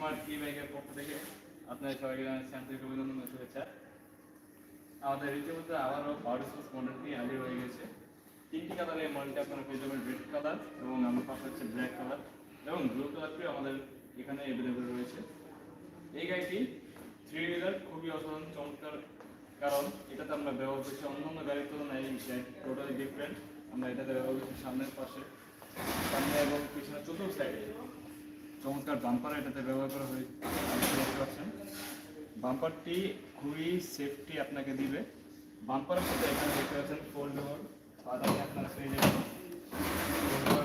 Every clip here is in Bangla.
স্মার্ট ই বাইকের পক্ষ থেকে আপনাদের সবাইকে জানাচ্ছি আন্তরিক অভিনন্দন শুভেচ্ছা। আমাদের রীতিমতো আবারও পাওয়ার স্পোর্টস মডেলটি হাজির হয়ে গেছে। তিনটি কালারের এই মডেলটি আপনারা পেয়ে যাবেন রেড কালার এবং আমার পাশে হচ্ছে ব্ল্যাক কালার এবং ব্লু কালারটি আমাদের এখানে অ্যাভেলেবেল রয়েছে। এই গাড়িটি থ্রি হুইলার খুবই অসাধারণ, চমৎকার। কারণ এটাতে আমরা ব্যবহার করছি অন্যান্য গাড়ির তুলনায় এই টোটালি ডিফারেন্ট আমরা এটাতে ব্যবহার করছি সামনের পাশে, সামনে এবং পিছনে চতুর্থ সাইডে চমৎকার বাম্পার এটাতে ব্যবহার করা হয়েছে দেখতে পাচ্ছেন। বাম্পারটি খুবই সেফটি আপনাকে দিবে। বাম্পারের সাথে এখানে দেখতে পাচ্ছেন ফোল্ড ডোর পাদানি আপনারা পেয়ে যাবেন।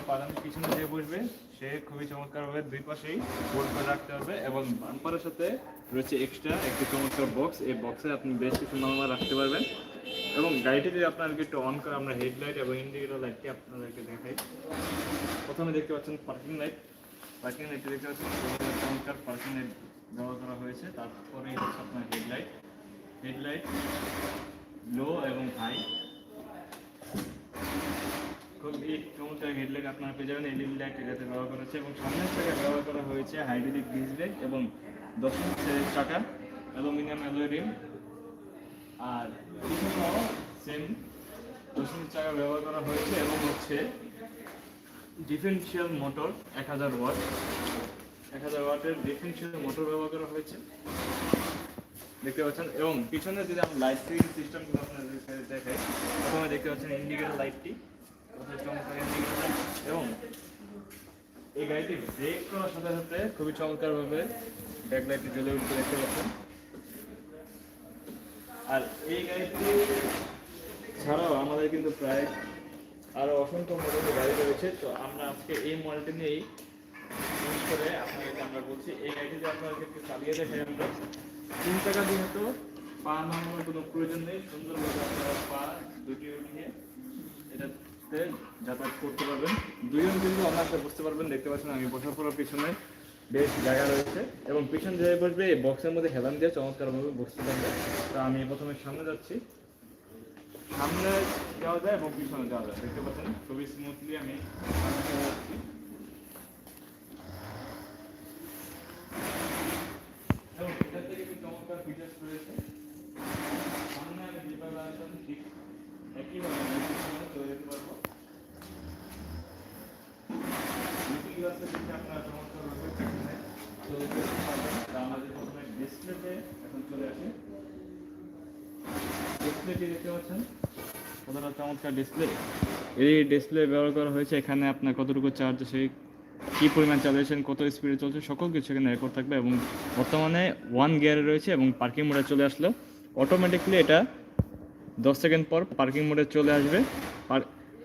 পাদানি পিছনে যে বসবে, সে খুবই চমৎকারভাবে দুই পাশেই ফোল্ড করে রাখতে হবে এবং বাম্পারের সাথে রয়েছে এক্সট্রা একটি চমৎকার বক্স এই বক্সে আপনি বেশ কিছু মালমাল রাখতে পারবেন। এবং গাড়িটি যদি আপনাদেরকে একটু অন করে আমরা হেডলাইট এবং ইন্ডিকেটর লাইটটি আপনাদেরকে দেখাই। প্রথমে দেখতে পাচ্ছেন পার্কিং লাইট পার্কিং লাইটটি দেখতে পাচ্ছেন চমৎকার পার্কিং লাইট ব্যবহার করা হয়েছে। তারপরে হচ্ছে আপনার হেডলাইট হেডলাইট লো এবং হাই খুবই চমৎকার হেডলাইট আপনারা পেয়ে যাবেন এলইডি লাইট এটাতে ব্যবহার করা হচ্ছে। এবং সামনের চাকায় ব্যবহার করা হয়েছে হাইড্রোলিক ডিস লাইট এবং দশম শ্রেণির চাকা অ্যালুমিনিয়াম অ্যালয় রিম আর সেম দশমিক চাকা ব্যবহার করা হয়েছে এবং হচ্ছে ডিফারেন্সিয়াল মোটর এক হাজার ওয়াট এক হাজার ওয়াটের ডিফারেন্সিয়াল মোটর ব্যবহার করা হয়েছে। দেখতে পাচ্ছেন? এবং পিছনে যদি আমরা লাইট সিস্টেমগুলো আপনাদেরকে দেখাই, প্রথমে দেখতে পাচ্ছেন ইন্ডিকেটর লাইটটি এবং এই গাড়িটি ব্রেক করার সাথে সাথে খুবই চমৎকারভাবে ব্যাক লাইটটি জ্বলে উঠতে দেখতে পাচ্ছেন? আর এই গাড়িটি ছাড়াও আমাদের কিন্তু প্রায় আরও অসংখ্য মডেলের গাড়ি রয়েছে। তো আমরা আজকে এই মডেলটি নিয়েই ইউজ করে আপনাকে আমরা বলছি। এই গাড়িটি আপনাদেরকে একটু চালিয়ে দেখাই আমরা, তিন টাকা যেহেতু, পা নামানোর কোনো প্রয়োজন নেই। সুন্দরভাবে আপনারা পা দুটি উঠিয়ে এটাতে যাতায়াত করতে পারবেন। দুজন কিন্তু অনায়াসে বুঝতে পারবেন, দেখতে পাচ্ছেন আমি বসার পর পিছনে বেশ জায়গা রয়েছে এবং পিছন যে বসবে এই বক্সের মধ্যে হেলান দিয়ে চমৎকারভাবে বসতে পারবে। তো আমি প্রথমে সামনে যাচ্ছি। সামনে যাওয়া যায়, এবং পিছনে যাওয়া যায়। দেখতে পাচ্ছেন? খুবই স্মুথলি আমি চমৎকার সামনে আমি ঠিক চলে যেতে পারব। তা আমাদের প্রথমে ডিসপ্লেতে এখন চলে আসি। ডিসপ্লেটি দেখতে পাচ্ছেন? কতটা চমৎকার ডিসপ্লে এই ডিসপ্লে ব্যবহার করা হয়েছে। এখানে আপনার কতটুকু চার্জ কী পরিমাণ কত স্পিডে চলছে, সকল কিছু এখানে থাকবে এবং বর্তমানে ওয়ান গিয়ারে রয়েছে এবং পার্কিং মোডে চলে আসলো। এটা দশ সেকেন্ড পর পার্কিং মোডে চলে আসবে।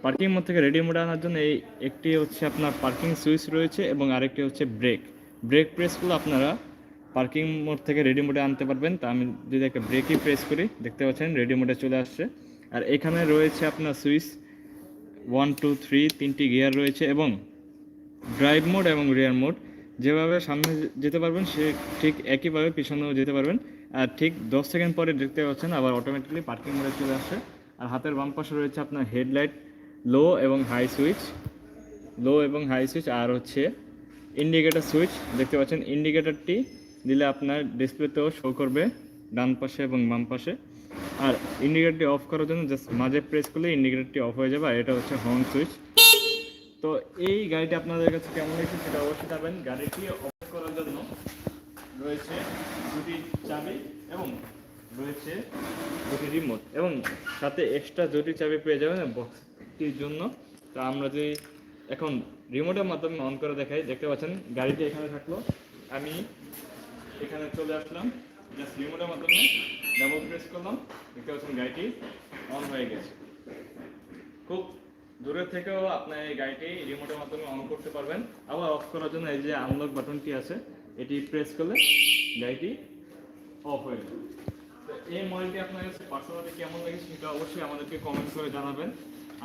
পার্কিং মোড থেকে রেডি মোডে আনার জন্য এই একটি হচ্ছে আপনার পার্কিং সুইচ রয়েছে এবং আরেকটি হচ্ছে ব্রেক ব্রেক প্রেসগুলো আপনারা পার্কিং মোড থেকে রেডি মোডে আনতে পারবেন। তা আমি যদি একটা ব্রেকই প্রেস করি, দেখতে পাচ্ছেন রেডি মোডে চলে আসছে। আর এখানে রয়েছে আপনার সুইচ ওয়ান, টু, থ্রি, তিনটি গিয়ার রয়েছে এবং ড্রাইভ মোড এবং রিয়ার মোড। যেভাবে সামনে যেতে পারবেন, সে ঠিক একইভাবে পিছনেও যেতে পারবেন। আর ঠিক দশ সেকেন্ড পরে দেখতে পাচ্ছেন আবার অটোমেটিকলি পার্কিং মোডে চলে আসছে। আর হাতের বাম পাশে রয়েছে আপনার হেডলাইট লো এবং হাই সুইচ লো এবং হাই সুইচ আর হচ্ছে ইন্ডিকেটর সুইচ দেখতে পাচ্ছেন ইন্ডিকেটরটি দিলে আপনার ডিসপ্লেতেও শো করবে ডান পাশে এবং বাম পাশে। আর ইন্ডিকেটরটি অফ করার জন্য জাস্ট মাঝে প্রেস করলে ইন্ডিকেটরটি অফ হয়ে যাবে, আর এটা হচ্ছে হর্ন সুইচ তো এই গাড়িটি আপনাদের কাছে কেমন লেগেছে সেটা অবশ্যই জানাবেন। গাড়িটি অফ করার জন্য রয়েছে দুটি চাবি এবং রয়েছে দুটি রিমোট এবং সাথে এক্সট্রা দুটি চাবি পেয়ে যাবেন বক্সটির জন্য। তো আমরা যদি এখন রিমোটের মাধ্যমে অন করে দেখাই, দেখতে পাচ্ছেন গাড়িটি এখানে থাকল। আমি এখানে চলে আসলাম। জাস্ট রিমোটের মাধ্যমে ডাবল প্রেস করলাম। দেখতে পাচ্ছেন, গাড়িটি অন হয়ে গেছে। খুব দূরের থেকেও আপনার এই গাড়িটি রিমোটের মাধ্যমে অন করতে পারবেন। আবার অফ করার জন্য এই যে আনলক বাটনটি আছে, এটি প্রেস করলে গাড়িটি অফ হয়ে যাবে। এই মডেলটি আপনার কাছে পার্সোনালি কেমন লাগে সেটা অবশ্যই আমাদেরকে কমেন্ট করে জানাবেন।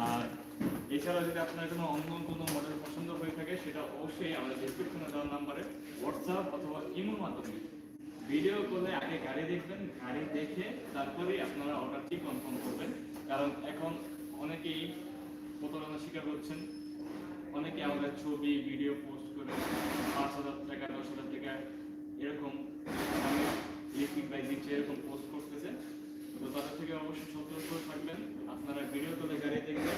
আর এছাড়া যদি আপনার কোনো অন্য কোনো মডেল পছন্দ হয়ে থাকে, সেটা অবশ্যই আমরা ডিসক্রিপশনে দেওয়ার নাম্বারে হোয়াটসঅ্যাপ অথবা ইমোর মাধ্যমে ভিডিও কলে আগে গাড়ি দেখবেন, গাড়ি দেখে তারপরেই আপনারা অর্ডারটি কনফার্ম করবেন। কারণ এখন অনেকেই প্রতারণা স্বীকার করছেন অনেকে আমাদের ছবি ভিডিও পোস্ট করে পাঁচ হাজার টাকা, দশ হাজার টাকা এরকম ইলেকট্রিক বাইক দিচ্ছে, এরকম পোস্ট করতেছে। তো তাদের থেকে অবশ্যই সতর্ক থাকবেন। আপনারা ভিডিও কলে গাড়ি দেখবেন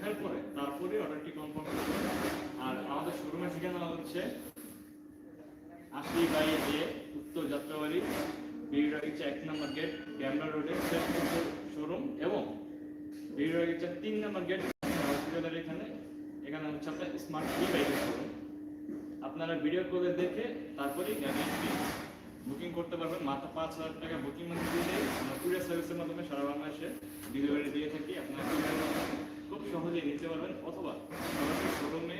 দেখার পরে তারপরে অর্ডারটি কনফার্ম করবেন আর আমাদের শোরুমের ঠিকানা হচ্ছে আশি বাই এ উত্তর যাত্রাবাড়ি বিড়াগিচা এক নম্বর গেট ড্যামরা রোডে শোরুম এবং বিড়াগিচা তিন নম্বর গেট হসপিটালের এখানে। এখানে হচ্ছে আপনার স্মার্ট ই বাইকের শোরুম আপনারা ভিডিও কলে দেখে তারপরেই গাড়ি বুকিং করতে পারবেন। মাত্র পাঁচ হাজার টাকা বুকিং মধ্যে দিলে আমরা কুরিয়ার সার্ভিসের মাধ্যমে সারা বাংলাদেশে ডেলিভারি দিয়ে থাকি। আপনারা সহজে নিতে পারবেন অথবা সরাসরি শোরুমে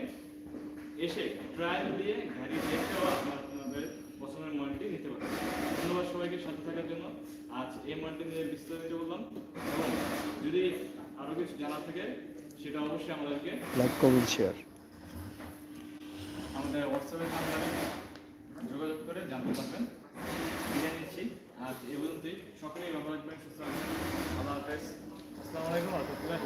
এসে ট্রায়াল দিয়ে গাড়ি দেখতেও আপনাদের পছন্দের মডেলটি নিতে পারবেন। ধন্যবাদ সবাইকে সাথে থাকার জন্য। আজ এই মডেলটি নিয়ে বিস্তারিত বললাম। এবং যদি আরও কিছু জানা থাকে সেটা অবশ্যই আমাদেরকে লাইক কমেন্ট শেয়ার আমাদের হোয়াটসঅ্যাপে নাম্বারে যোগাযোগ করে জানতে পারবেন। বিদায় নিচ্ছি। আজ এ পর্যন্তই। সকলেই ভালো রাখবেন সুস্থ আল্লাহ হাফেজ। আসসালামু আলাইকুম রহমতুল্লাহ